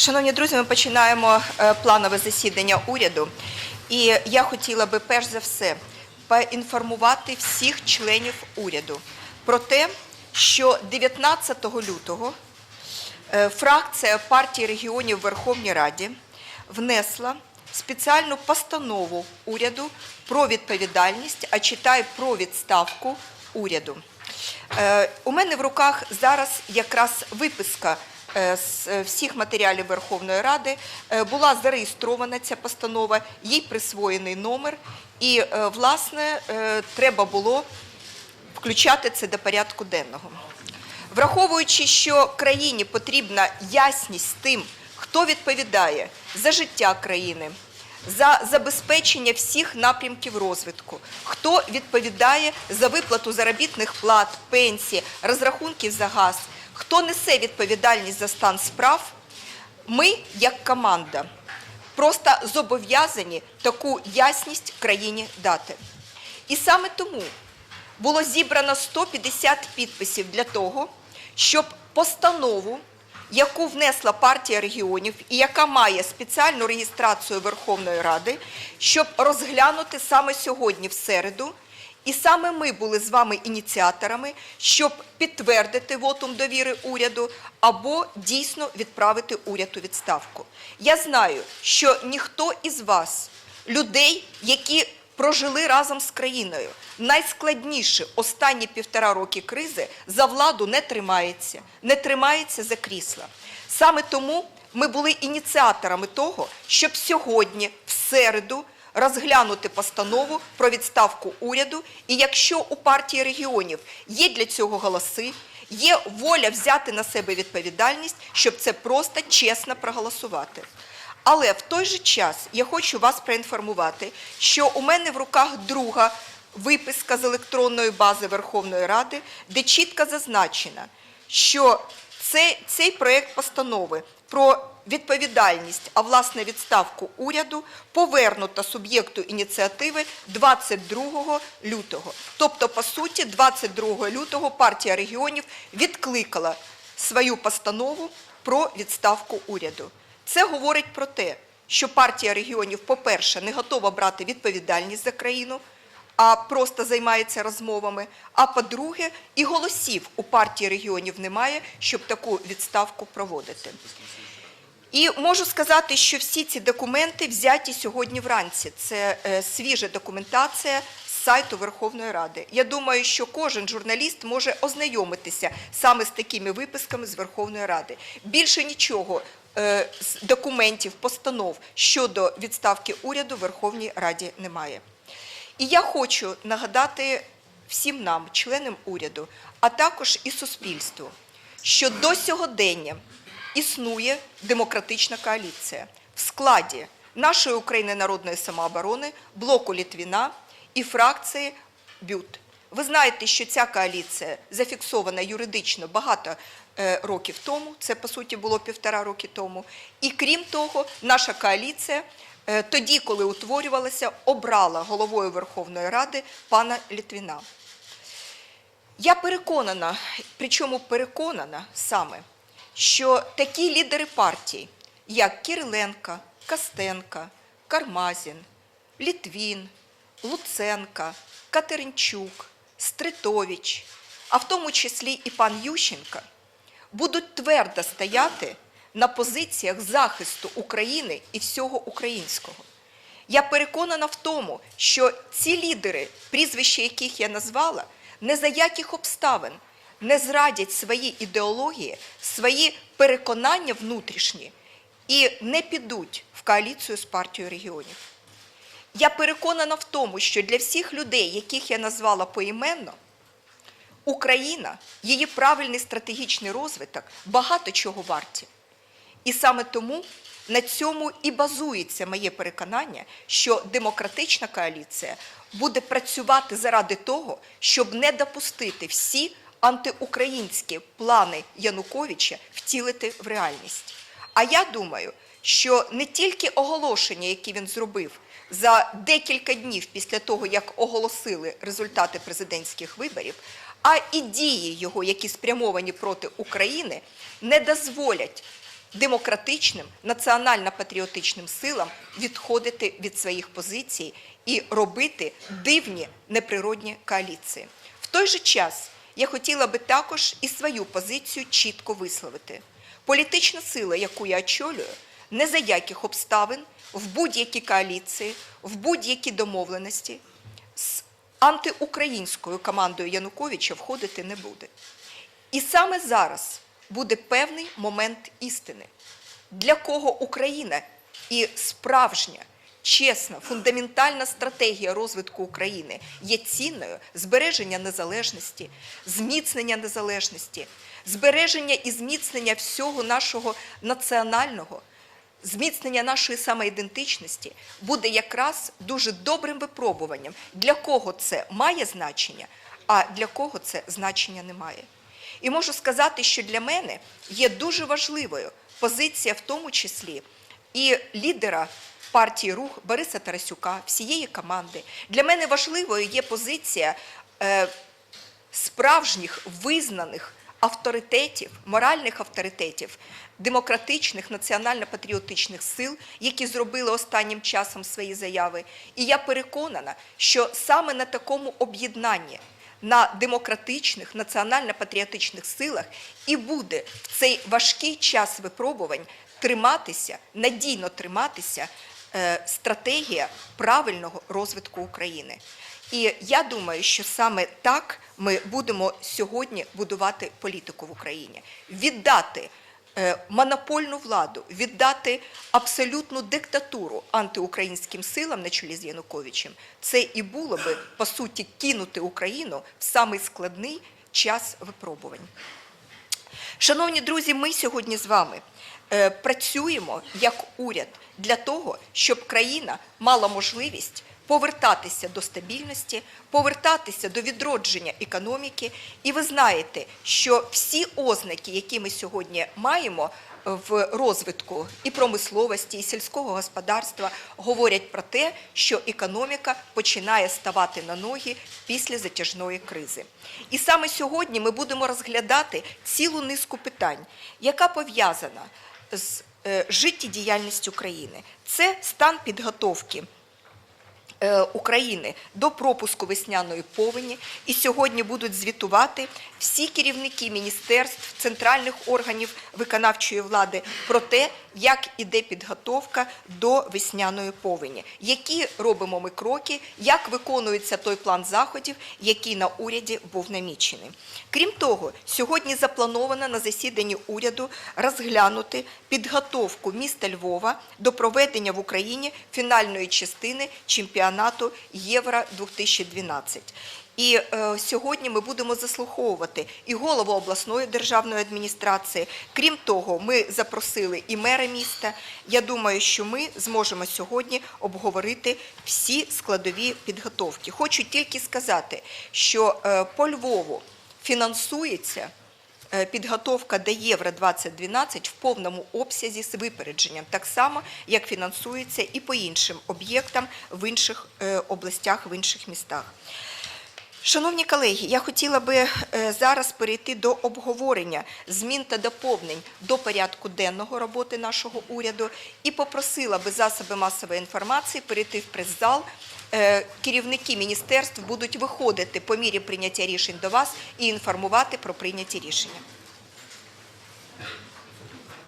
Шановні друзі, ми починаємо е, планове засідання уряду. І я хотіла би перш за все поінформувати всіх членів уряду про те, що 19 лютого е, фракція партії регіонів в Верховній Раді внесла спеціальну постанову уряду про відповідальність, а читай про відставку уряду. Е, У мене в руках зараз якраз виписка з е, всіх матеріалів Верховної Ради. Е, Була зареєстрована ця постанова, їй присвоєний номер, і, е, власне, е, треба було включати це до порядку денного. Враховуючи, що країні потрібна ясність тим, хто відповідає за життя країни, за забезпечення всіх напрямків розвитку, хто відповідає за виплату заробітних плат, пенсій, розрахунків за газ, хто несе відповідальність за стан справ, ми, як команда, просто зобов'язані таку ясність країні дати. І саме тому було зібрано 150 підписів для того, щоб постанову, яку внесла партія регіонів і яка має спеціальну реєстрацію Верховної Ради, щоб розглянути саме сьогодні, в середу. І саме ми були з вами ініціаторами, щоб підтвердити вотум довіри уряду або дійсно відправити уряд у відставку. Я знаю, що ніхто із вас, людей, які прожили разом з країною. Найскладніше останні півтора роки кризи за владу не тримається, не тримається за крісла. Саме тому ми були ініціаторами того, щоб сьогодні, в середу, розглянути постанову про відставку уряду. І якщо у партії регіонів є для цього голоси, є воля взяти на себе відповідальність, щоб це просто чесно проголосувати. Але в той же час я хочу вас проінформувати, що у мене в руках друга виписка з електронної бази Верховної Ради, де чітко зазначено, що цей, цей проєкт постанови про відповідальність, а власне відставку уряду повернуто суб'єкту ініціативи 22 лютого. Тобто, по суті, 22 лютого партія регіонів відкликала свою постанову про відставку уряду. Це говорить про те, що партія регіонів, по-перше, не готова брати відповідальність за країну, а просто займається розмовами. А по-друге, і голосів у партії регіонів немає, щоб таку відставку проводити. І можу сказати, що всі ці документи взяті сьогодні вранці. Це е, свіжа документація з сайту Верховної Ради. Я думаю, що кожен журналіст може ознайомитися саме з такими виписками з Верховної Ради. Більше нічого е, з документів, постанов щодо відставки уряду в Верховній Раді немає. І я хочу нагадати всім нам, членам уряду, а також і суспільству, що до сьогодення існує демократична коаліція в складі нашої України народної самооборони, блоку Літвіна і фракції БЮТ. Ви знаєте, що ця коаліція зафіксована юридично багато е, років тому, це по суті було півтора роки тому. І крім того, наша коаліція тоді, коли утворювалася, обрала головою Верховної Ради пана Літвіна. Я переконана, причому переконана саме, що такі лідери партій, як Кириленка, Костенка, Кармазін, Літвін, Луценка, Катеринчук, Стритович, а в тому числі і пан Ющенка, будуть твердо стояти на позиціях захисту України і всього українського. Я переконана в тому, що ці лідери, прізвища яких я назвала, не за яких обставин не зрадять свої ідеології, свої переконання внутрішні і не підуть в коаліцію з партією регіонів. Я переконана в тому, що для всіх людей, яких я назвала поіменно, Україна, її правильний стратегічний розвиток багато чого варті. І саме тому на цьому і базується моє переконання, що демократична коаліція буде працювати заради того, щоб не допустити всі антиукраїнські плани Януковича втілити в реальність. А я думаю, що не тільки оголошення, які він зробив за декілька днів після того, як оголосили результати президентських виборів, а і дії його, які спрямовані проти України, не дозволять демократичним національно-патріотичним силам відходити від своїх позицій і робити дивні неприродні коаліції. В той же час я хотіла би також і свою позицію чітко висловити. Політична сила, яку я очолюю, не за яких обставин в будь-які коаліції, в будь-які домовленості з антиукраїнською командою Януковича входити не буде. І саме зараз буде певний момент істини, для кого Україна і справжня, чесна, фундаментальна стратегія розвитку України є цінною збереження незалежності, зміцнення незалежності, збереження і зміцнення всього нашого національного, зміцнення нашої самоідентичності буде якраз дуже добрим випробуванням, для кого це має значення, а для кого це значення не має. І можу сказати, що для мене є дуже важливою позиція, в тому числі і лідера партії Рух Бориса Тарасюка, всієї команди. Для мене важливою є позиція е, справжніх визнаних авторитетів, моральних авторитетів, демократичних національно-патріотичних сил, які зробили останнім часом свої заяви. І я переконана, що саме на такому об'єднанні на демократичних національно-патріотичних силах і буде в цей важкий час випробувань триматися, надійно триматися е, стратегія правильного розвитку України. І я думаю, що саме так ми будемо сьогодні будувати політику в Україні, віддати монопольну владу, віддати абсолютну диктатуру антиукраїнським силам на чолі з Януковичем. Це і було би по суті кинути Україну в самий складний час випробувань. Шановні друзі, ми сьогодні з вами е, працюємо як уряд для того, щоб країна мала можливість повертатися до стабільності, повертатися до відродження економіки. І ви знаєте, що всі ознаки, які ми сьогодні маємо в розвитку і промисловості, і сільського господарства, говорять про те, що економіка починає ставати на ноги після затяжної кризи. І саме сьогодні ми будемо розглядати цілу низку питань, яка пов'язана з е, життєдіяльністю країни. Це стан підготовки. Е, України до пропуску весняної повені, і сьогодні будуть звітувати всі керівники міністерств, центральних органів виконавчої влади про те, як іде підготовка до весняної повені, які робимо ми кроки, як виконується той план заходів, який на уряді був намічений. Крім того, сьогодні заплановано на засіданні уряду розглянути підготовку міста Львова до проведення в Україні фінальної частини чемпіонату Євро 2012. І е, сьогодні ми будемо заслуховувати і голову обласної державної адміністрації. Крім того, ми запросили і мера міста. Я думаю, що ми зможемо сьогодні обговорити всі складові підготовки. Хочу тільки сказати, що е, по Львову фінансується підготовка до Євро 2012 в повному обсязі з випередженням, так само як фінансується і по іншим об'єктам в інших е, областях, в інших містах. Шановні колеги, я хотіла би е, зараз перейти до обговорення змін та доповнень до порядку денного роботи нашого уряду і попросила би засоби масової інформації перейти в прес-зал. Е, Керівники міністерств будуть виходити по мірі прийняття рішень до вас і інформувати про прийняті рішення.